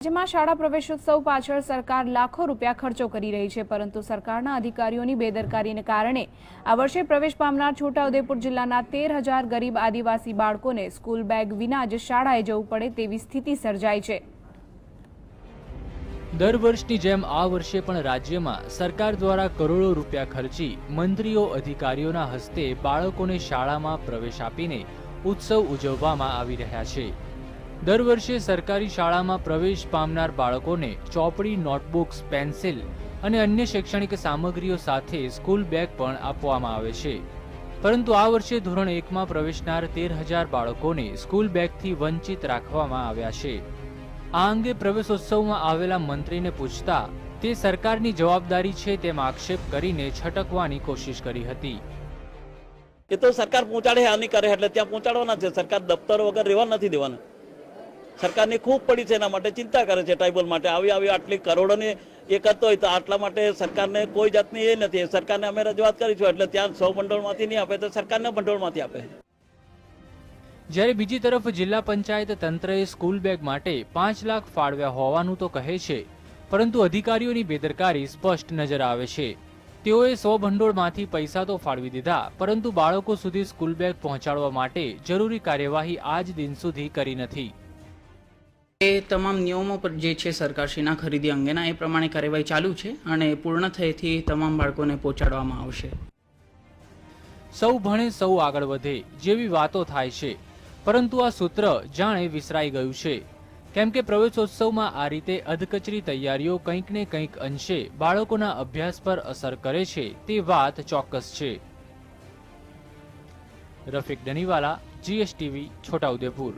રાજ્યમાં શાળા પ્રવેશોત્સવ પાછળ સરકાર લાખો રૂપિયા ખર્ચો કરી રહી છે, પરંતુ સરકારના અધિકારીઓની બેદરકારીને કારણે આ વર્ષે પ્રવેશ પામનાર છોટાઉદેપુર જિલ્લાના તેર હજાર ગરીબ આદિવાસી બાળકોને સ્કૂલ બેગ વિના જ શાળાએ જવું પડે તેવી સ્થિતિ સર્જાઈ છે. દર વર્ષની જેમ આ વર્ષે પણ રાજ્યમાં સરકાર દ્વારા કરોડો રૂપિયા ખર્ચી મંત્રીઓ અધિકારીઓના હસ્તે બાળકોને શાળામાં પ્રવેશ આપીને ઉત્સવ ઉજવવામાં આવી રહ્યા છે. દર વર્ષે સરકારી શાળામાં પ્રવેશ પામનાર બાળકોને ચોપડી, નોટબુક્સ, પેન્સિલ અને અન્ય શૈક્ષણિક સામગ્રીઓ સાથે સ્કૂલ બેગ પણ આપવામાં આવે છે. પરંતુ આ વર્ષે ધોરણ એકમાં પ્રવેશનાર તેર હજાર બાળકોને સ્કૂલ બેગથી વંચિત રાખવામાં આવ્યા છે. આ અંગે પ્રવેશોત્સવમાં આવેલા મંત્રીને પૂછતા, તે સરકારની જવાબદારી છે તેમ આક્ષેપ કરીને છટકવાની કોશિશ કરી હતી. એ તો સરકાર પહોંચાડે આની કરે, એટલે ત્યાં પહોંચાડવાના છે. સરકાર દફતર વગર રહેવા નથી દેવાના. સરકારની ખૂબ પડી છે એના માટે ચિંતા કરે છે ટ્રાઇબલ માટે. આવી આવી આટલી કરોડોની એ કરતો હોય તો આટલા માટે સરકારને કોઈ જાતની એ નથી. સરકારને અમે રજૂઆત કરીશું, એટલે ત્યાં સૌ ભંડોળમાંથી નહીં આપે તો સરકારના ભંડોળમાંથી આપે. જ્યારે બીજી તરફ જિલ્લા પંચાયત તંત્રએ સ્કૂલ બેગ માટે પાંચ લાખ ફાળવ્યા હોવાનું તો કહે છે, પરંતુ અધિકારીઓની બેદરકારી સ્પષ્ટ નજર આવે છે. તેઓએ સો ભંડોળમાંથી પૈસા તો ફાળવી દીધા, પરંતુ બાળકો સુધી સ્કૂલ બેગ પહોંચાડવા માટે જરૂરી કાર્યવાહી આજ દિન સુધી કરી નથી. એ તમામ નિયમો પર જે છે સરકારશ્રીના ખરીદી અંગેના એ પ્રમાણે કાર્યવાહી ચાલુ છે અને પૂર્ણ થયેથી તમામ બાળકોને પહોંચાડવામાં આવશે. સૌ ભણે સૌ આગળ વધે જેવી વાતો થાય છે, પરંતુ આ સૂત્ર જાણે વિસરાઈ ગયું છે. કેમ કે પ્રવેશોત્સવમાં આ રીતે અધકચરી તૈયારીઓ કંઈક ને કંઈક અંશે બાળકોના અભ્યાસ પર અસર કરે છે તે વાત ચોક્કસ છે. રફીક ડનીવાલા જીએસટીવી, છોટાઉદેપુર.